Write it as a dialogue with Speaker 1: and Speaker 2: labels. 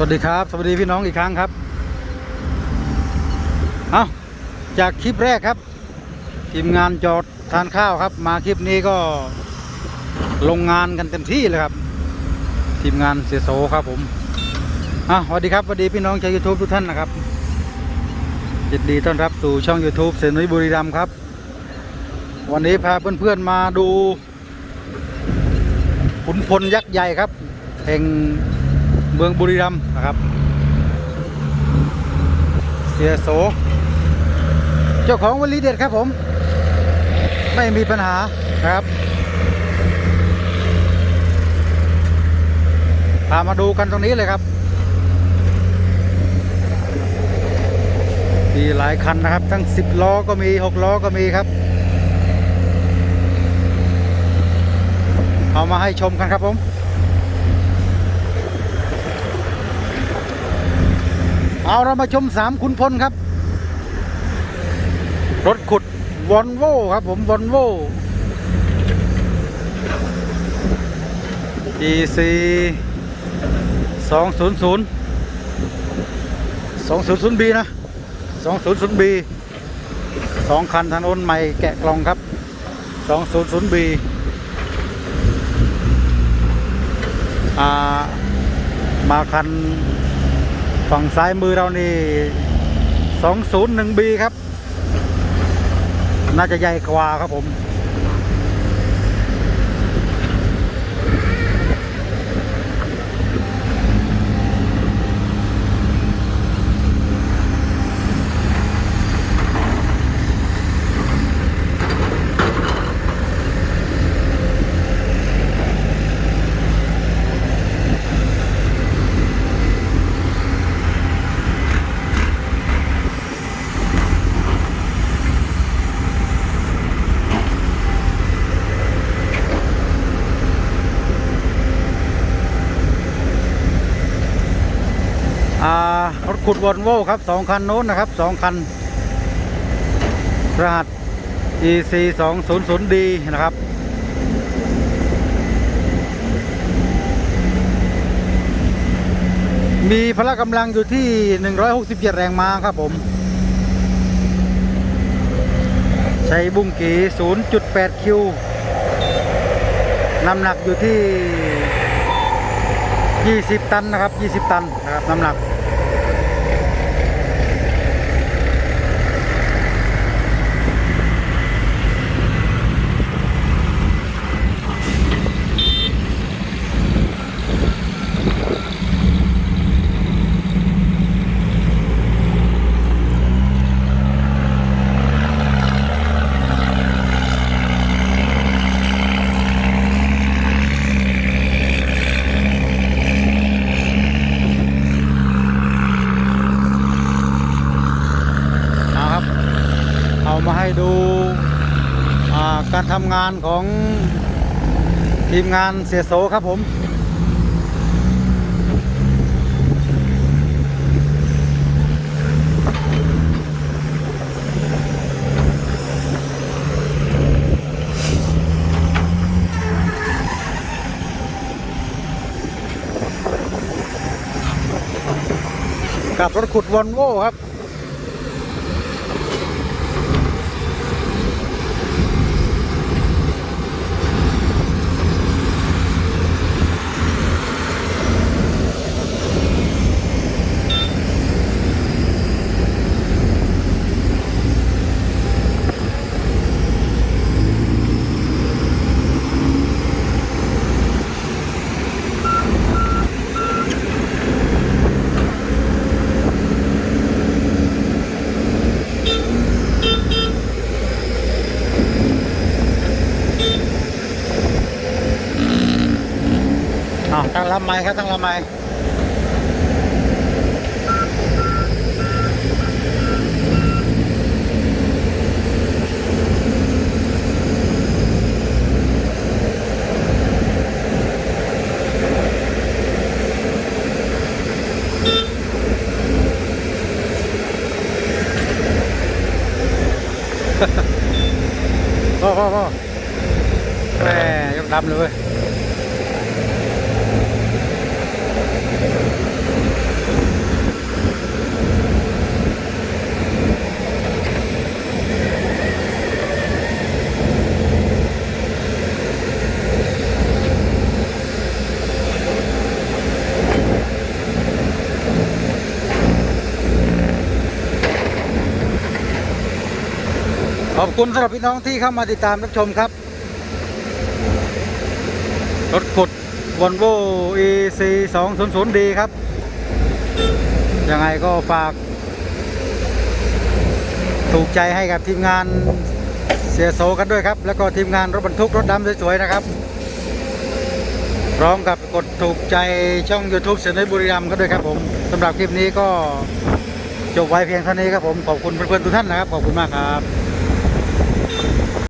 Speaker 1: สวัสดีครับ สวัสดีพี่น้องอีกครั้งครับเอาจากคลิปแรกครับ ทีมงานจอดทานข้าวครับ มาคลิปนี้ก็ลงงานกันเต็มที่เลยครับ ทีมงานเสียโสครับผมอะสวัสดีครับสวัสดีพี่น้องชาวยูทูบทุกท่านนะครับยินดีต้อนรับสู่ช่อง YouTube เซนุยบุรีรัมครับ วันนี้พาเพื่อนๆมาดูขุนพลยักษ์ใหญ่ครับแห่ง เมืองบุรีรัมย์นะครับ เสียโส เจ้าของวลีเด็ดครับผม ไม่มีปัญหานะครับ พามาดูกันตรงนี้เลยครับ มีหลายคันนะครับ ทั้ง 10 ล้อก็มี 6 ล้อก็มีครับ เอามาให้ชมกันครับผม เอาเรามาชมสามคุณพลครับ รถขุดวอนโวครับผมวอนโว EC 200 200B นะ 200B สองคันถนนใหม่แกะกล่องครับ 200B อ่ามาคัน ฝั่งซ้ายมือเรานี่ 201B ครับ น่าจะใหญ่กว่าครับผม รถขุดวอลโวครับสองคันโน้นนะครับสองคัน รหัส EC 2 0 0 D นะครับ มีพละกำลังอยู่ที่ 167 แรงม้าครับผม ใช้บุ้งกี 0.8 คิว น้ำหนักอยู่ที่ 20 ตันนะครับ 20 ตันนะครับ น้ำหนัก นะครับ เอามาให้ ดูการทำงานของทีมงานเสียโสครับผม กับรถขุดวอลโว่ครับาวตั้งลำไม้ครับตั้งลำไม้พ่อพ่อพ่อแม่ยกดำเลยเว้ย ขอบคุณสำหรับพี่น้องที่เข้ามาติดตามรับชมครับ รถขุด Volvo EC 2 0 0 D ครับ ยังไงก็ฝาก ถูกใจให้กับทีมงานเสียโซกันด้วยครับ แล้วก็ทีมงานรถบรรทุกรถดำสวยๆนะครับ พร้อมกับกดถูกใจช่อง YouTube เสียนบุรีรัมย์ก็ด้วยครับผมสำหรับคลิปนี้ก็จบไว้เพียงเท่านี้ครับผม ขอบคุณเพื่อนๆทุกท่านนะครับ ขอบคุณมากครับ